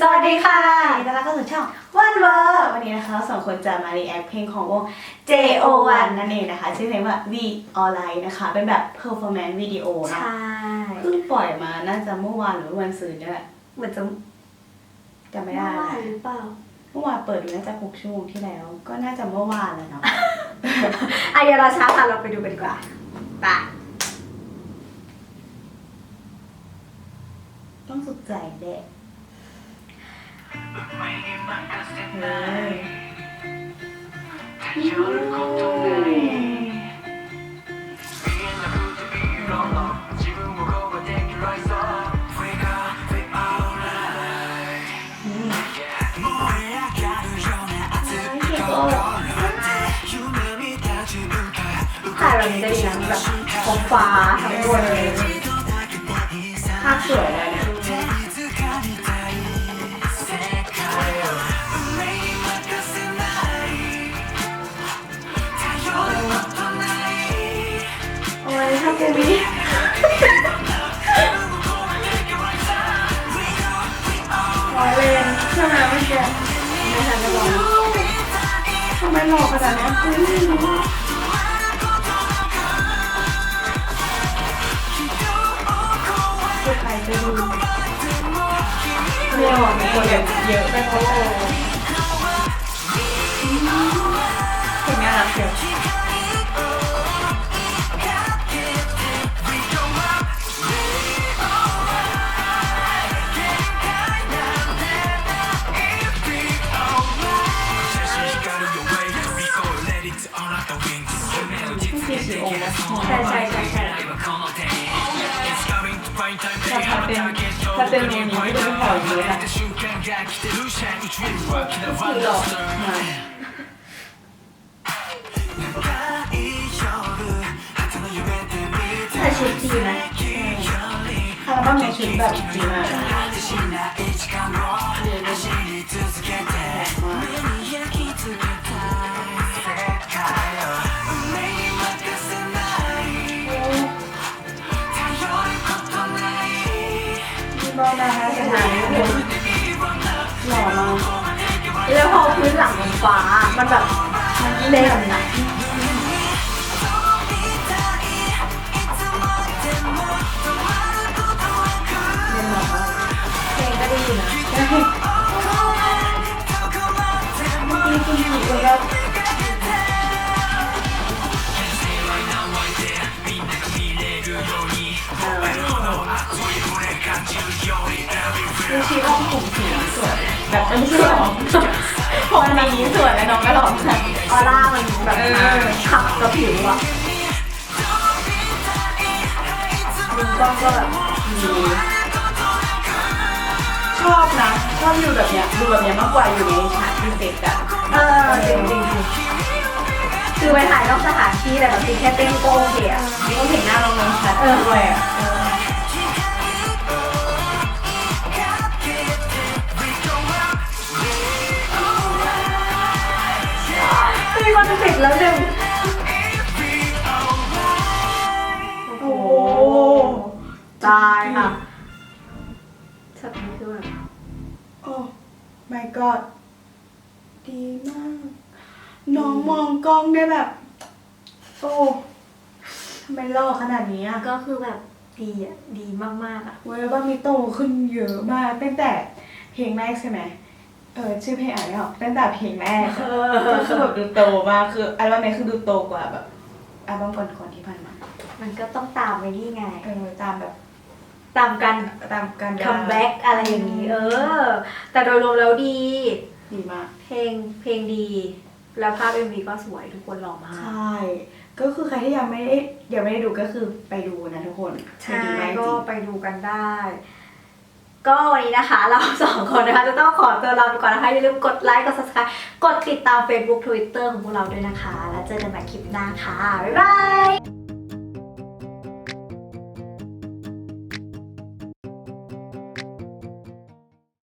สวัสดีค่ะยินดีต้อนรับเข้าสู่ช่องวันเวอร์วันนี้นะคะเราสองคนจะมารีแอคเพลงของวง JO1 นั่นเองนะคะ ชื่อเพลงว่า V Online นะคะ เป็นแบบ performance video ใชเนาะ่เพิ่งปล่อยมาน่าจะเมื่อวานหรือวันศุกร์นี่แหละเหมือนจะจำไม่ได้เมื่อนะวานหรือเปล่าเมื่อวานเปิดดูน่าจะ6ชั่วโมงที่แล้ว ก็น่าจะเมื่อวานแหละเนาะ อะเดี๋ยวเราช้าค่ะเราไปดูกันดีกว่าไปต้องสุดใจแดะ เฮ้ยถ่ายแบบนี้จะดีนะมีแบบท้องฟ้าทั้งหมดเลยภาพสวยเลย หล่อขนาดนี้คือไม่รู้คือใครจะดูเนี่ยหรอมีคนแบบเยอะไปเพราะงารักเชียวที่สีสีองค์นะใช่ใช่ใช่ใช่แต่ถ้านเป็นวงนี้ไม่ได้เป็นแถวเยอะ นะคือหลอกมาใส่ชุดดีนะคาราบ้างในชุดแบบดีมาก ฟ้า มันแบบมันเล่นนะเล่อมากเพลงก็ดีนะเมื่อกี้คุณหญิงเลยก็ดูชีร้องผมสีสวยแบบไม่ใช่หรอ ผมนี้สวยแล้วน้องก็หล่อมากออร่ามันแบบขับกับผิวอะมุมกล้องก็แบบดีชอบนะ ชอบอยู่แบบเนี้ยดูแบบเนี้ยมากกว่าอยู่ในฉากที่เซ็ตอะเออจริงจริงจริงคือไปถ่ายนอกสถานที่แต่แบบคือแค่เต้นก็โอเคอะเขาเห็นหน้าน้องๆชัดด้วยอะ มีคนติดแล้วหนึ่งโอ้โหตายค่ะช็อตนี้คือแบบโอ้ my god ดีมาก น้องมองกล้องได้แบบ โอ้ทำไมล่อขนาดนี้อะก็คือแบบดีอะ ดีมากๆอะ เว้ยบ้ามีโตขึ้นเยอะมากตั้งแต่เพลงแรกใช่ไหม เออชื่อเพลงอ่านไม่ออกตั้งแต่เพลงแรกอะก็คือแบบดูโตมากคืออัลบั้มนี้คือดูโตกว่าแบบอัลบั้มก่อนๆที่ผ่านมามันก็ต้องตามไปนี่ไง เออตามแบบตามกันตามการคัมแบ็กอะไรอย่างนี้ เออ แต่โดยรวมแล้วดี ดีมาก เพลงเพลงดี แล้วภาพเอ็มวีก็สวยทุกคนหล่อมาใชก่ก็คือใครที่ยังไม่ได้ยังไม่ได้ดูก็คือไปดูนะทุกคนใช่ดีมากจก็ริง ไปดูกันได้ ก็วันนี้นะคะ เราสองคนนะคะ จะต้องขอตัวลาไปก่อนนะคะอย่าลืมกดไลค์กด subscribe กดติดตาม Facebook Twitter ของพวกเราด้วยนะคะ แล้วเจอกันใหม่คลิปหน้าค่ะ บ๊ายบาย